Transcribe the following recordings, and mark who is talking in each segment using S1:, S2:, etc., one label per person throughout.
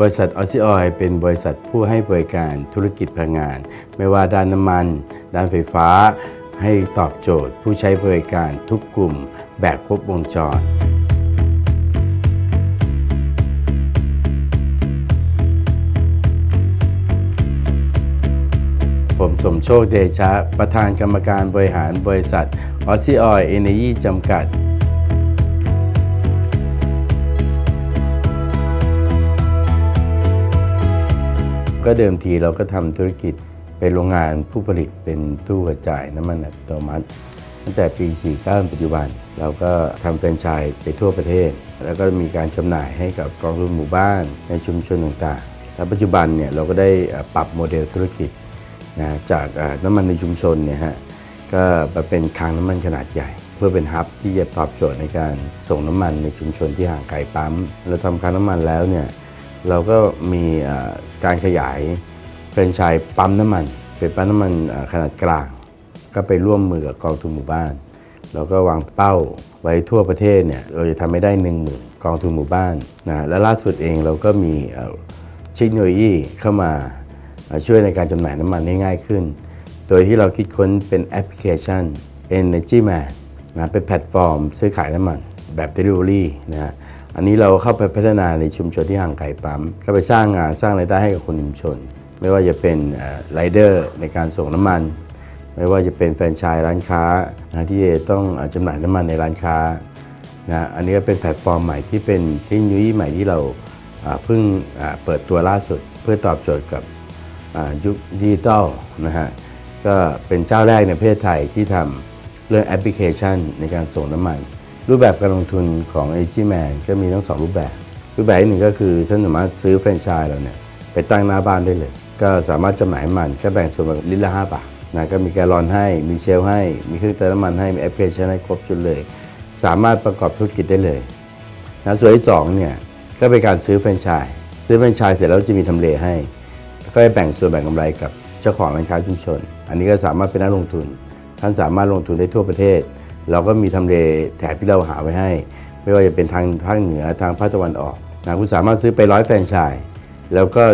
S1: บริษัทออซิออยเป็นบริษัทผู้ให้บริการธุรกิจพลังงาน ไม่ว่าด้านน้ำมัน ด้านไฟฟ้า ให้ตอบโจทย์ ผู้ใช้บริการทุกกลุ่มแบบครบวงจรผมสมโชคเดชะ ประธานกรรมการบริหารบริษัทออซิออยเอเนยีจำกัด ก็เดิมทีเราก็ทำธุรกิจเป็นโรงงานผู้ผลิตเป็นตู้กระจายน้ำมันอัตโนมัติตั้งแต่ปี 49 ปัจจุบัน เราก็ทำแฟรนไชส์ไปทั่วประเทศ แล้วก็มีการจำหน่ายให้กับกองทุนหมู่บ้าน ในชุมชนต่างๆ และปัจจุบันเนี่ยเราก็ได้ปรับโมเดลธุรกิจนะจากน้ำมันในชุมชนเนี่ยฮะก็มาเป็นคลังน้ำมันขนาดใหญ่ เพื่อเป็นฮับที่จะตอบโจทย์ในการส่งน้ำมันในชุมชนที่ห่างไกลปั๊ม เราทำคลังน้ำมันแล้วเนี่ย เราก็มีการขยายแฟรนชส์ปั๊มน้ำมัน เป็นปั๊มน้ำมันขนาดกลาง ก็ไปร่วมมือกับกองทุนหมู่บ้าน เราก็วางเป้าไว้ทั่วประเทศเนี่ยเราจะทำให้ได้1 0,000กองทุนหมู่บ้านนะและล่าสุดเองเราก็มีเทคโนโลยีเข้ามาช่วยในการจำหน่ายน้ำมันให้ง่ายขึ้น โดยที่เราคิดค้นเป็นแอปพลิเคชัน Energy Man นะเป็นแพลตฟอร์มซื้อขายน้ำมันแบบ Delivery นะฮะ อันนี้เราเข้าไปพัฒนาในชุมชนที่ห่างไกลปั๊มก็ไปสร้างงานสร้างรายได้ให้กับคนชุมชน ไม่ว่าจะเป็นไรเดอร์ในการส่งน้ำมัน ไม่ว่าจะเป็นแฟรนไชส์ร้านค้านะที่ต้องอาจำหน่ายน้ำมันในร้านค้านะอันนี้ก็เป็นแพลตฟอร์มใหม่ที่เป็นเทคโนโลยีใหม่ที่เราเพิ่งเปิดตัวล่าสุด เพื่อตอบโจทย์กับยุคดิจิตอลนะฮะก็เป็นเจ้าแรกในประเทศไทยที่ทำเรื่องแอปพลิเคชันในการส่งน้ำมัน รูปแบบการลงทุนของ a g m a n ก็มีทั้งสองรูปแบบ รูปแบบหนึ่งก็คือท่านสามารถซื้อแฟรนไชส์เราเนี่ยไปตั้งหน้าบ้านได้เลย ก็สามารถจำหน่ายมันก็แบ่งส่วนแบ่งลิตรละ5บาทนะก็มีแกลลอนให้มีเชลให้ มีเครื่องเติมน้ำมันให้มีแอปพลิเคชันให้ครบชุดเลย สามารถประกอบธุรกิจได้เลยนะส่วนที่สองเนี่ยก็เป็นการซื้อแฟรนไชส์ซื้อแฟรนไชส์เสร็จแล้วจะมีทำเลให้ ก็แบ่งส่วนแบ่งกำไรกับเจ้าของร้านค้าชุมชน อันนี้ก็สามารถเป็นนักลงทุน ท่านสามารถลงทุนได้ทั่วประเทศ เราก็มีทำเลแถบที่เราหาไว้ให้ ไม่ว่าจะเป็นทางภาคเหนือทางภาคตะวันออกนะคุณสามารถซื้อไปร้อยแฟรนไชส์แล้วก็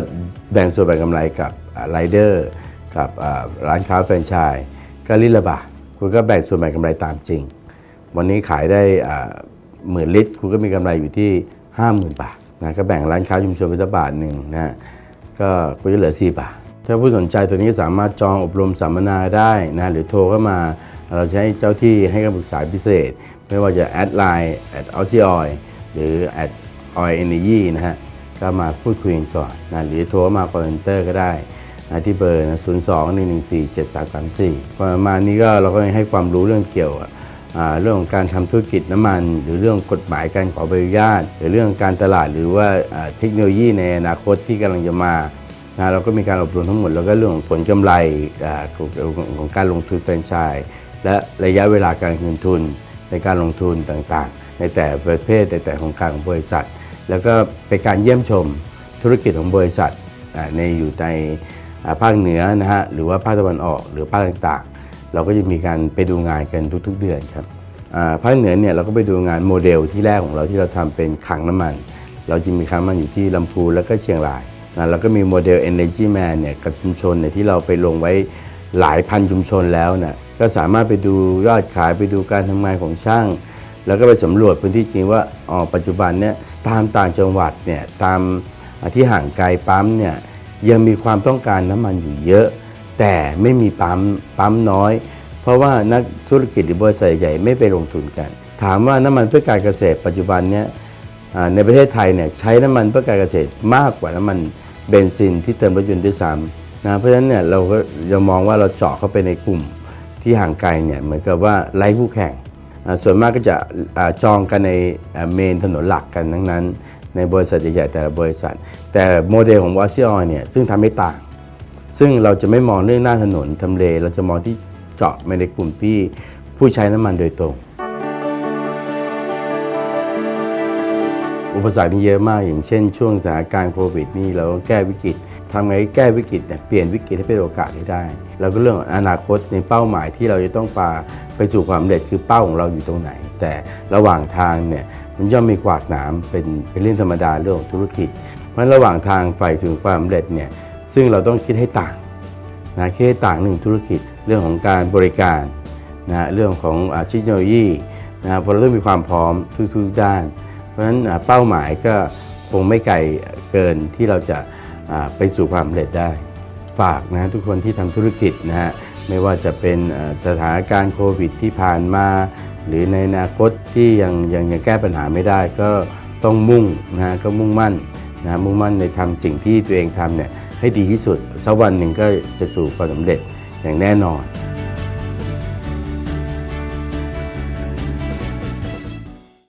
S1: แบ่งส่วนแบ่งกำไรกับไรเดอร์กับร้านค้าแฟรนไชส์ก็ลิตรละบาทคุณก็แบ่งส่วนแบ่งกำไรตามจริง วันนี้ขายได้หมื่นลิตร คุณก็มีกำไรอยู่ที่ 50,000 บาทนะก็แบ่งร้านค้าชุมชนไปสักบาทหนึ่งนะก็คุณจะเหลือ 4 บาท ถ้าผู้สนใจตัวนี้สามารถจองอบรมสัมมนาได้นะหรือโทรเข้ามา เราให้เจ้าที่ให้คำปรึกษาพิเศษ ไม่ว่าจะแอดไลน์แอดออซิออยหรือแอดออยเอเนจีนะฮะก็มาพูดคุยกันก่อนนะหรือโทรมาคอลเซ็นเตอร์ก็ได้นะที่เบอร์นะ0 2 1 1 4 7 3 3 4ประมาณนี้ก็เราก็ให้ความรู้เรื่องเกี่ยวเรื่องของการทำธุรกิจน้ำมัน หรือเรื่องกฎหมายการขอใบอนุญาต หรือเรื่องการตลาดหรือว่าอ่าเทคโนโลยีในอนาคตที่กำลังจะมา นะเราก็มีการอบรมทั้งหมด แล้วก็เรื่องของผลกำไรของของการลงทุนแฟรนไชส์และระยะเวลาการคืนทุนในการลงทุนต่างๆ ในแต่ประเภทในแต่ของการของบริษัท แล้วก็เป็นการเยี่ยมชมธุรกิจของบริษัทในอยู่ในภาคเหนือนะฮะหรือว่าภาคตะวันออกหรือภาคต่างๆ เราก็จะมีการไปดูงานกันทุกๆเดือนครับภาคเหนือเนี่ยเราก็ไปดูงานโมเดลที่แรกของเราที่เราทำเป็นขังน้ำมัน เราจะมีขังน้ำมันอยู่ที่ลำพูนแล้วก็เชียงราย นะแล้วก็มีโมเดล Energy Man เนี่ยกับชุมชนเนี่ยที่เราไปลงไว้หลายพันชุมชนแล้วเนี่ยก็สามารถไปดูยอดขายไปดูการทำงานของช่าง แล้วก็ไปสำรวจพื้นที่จริงว่าอ๋อปัจจุบันเนี่ยตามต่างจังหวัดเนี่ยตามที่ห่างไกลปั๊มเนี่ยยังมีความต้องการน้ำมันอยู่เยอะ แต่ไม่มีปั๊มปั๊มน้อย เพราะว่านักธุรกิจหรือบริษัทใหญ่ไม่ไปลงทุนกัน ถามว่าน้ำมันเพื่อการเกษตรปัจจุบันเนี้ย ในประเทศไทยเนี่ยใช้น้ำมันเพื่อการเกษตรมากกว่าน้ำมันเบนซินที่เติมรถยนต์ด้วยซ้ำนะเพราะฉะนั้นเนี่ยเราก็จะมองว่าเราเจาะเข้าไปในกลุ่มที่ห่างไกลเนี่ยเหมือนกับว่าไร้คู่แข่ง ส่วนมากก็จะอจองกันในเมนถนนหลักกันทั้งนั้น ในบริษัทใหญ่ๆแต่ละบริษัท แต่โมเดลของวอชิออยเนี่ยซึ่งทำไม่ต่าง ซึ่งเราจะไม่มองเรื่องหน้าถนนทำเล เราจะมองที่เจาะไปในกลุ่มที่ผู้ใช้น้ำมันโดยตรง อุปสรรคนี่เยอะมากอย่างเช่นช่วงสถานการณ์โควิดนี่เราก็แก้วิกฤตทำไงให้แก้วิกฤตเนี่ยเปลี่ยนวิกฤตให้เป็นโอกาสให้ได้ แล้วก็เรื่องอนาคตในเป้าหมายที่เราจะต้องปาไปสู่ความสำเร็จคือเป้าของเราอยู่ตรงไหน แต่ระหว่างทางเนี่ยมันย่อมมีขวากหนามเป็นเป็นเรื่องธรรมดาเรื่องของธุรกิจ เพราะระระหว่างทางไฟสู่ความสำเร็จเนี่ยซึ่งเราต้องคิดให้ต่างนะคิดให้ต่างหนึ่งธุรกิจเรื่องของการบริการนะเรื่องของอ่าเทคโนโลยีนะเพราะเราต้องมีความพร้อมทุกๆด้าน เพราะฉะนั้นเป้าหมายก็คงไม่ไกลเกินที่เราจะไปสู่ความสำเร็จได้ ฝากนะทุกคนที่ทำธุรกิจนะฮะไม่ว่าจะเป็นสถานการณ์โควิดที่ผ่านมา หรือในอนาคตที่ยังยังยังแก้ปัญหาไม่ได้ ก็ต้องมุ่งนะฮะก็มุ่งมั่นนะมุ่งมั่นในทำสิ่งที่ตัวเองทำเนี่ยให้ดีที่สุดสักวันหนึ่งก็จะสู่ความสำเร็จอย่างแน่นอน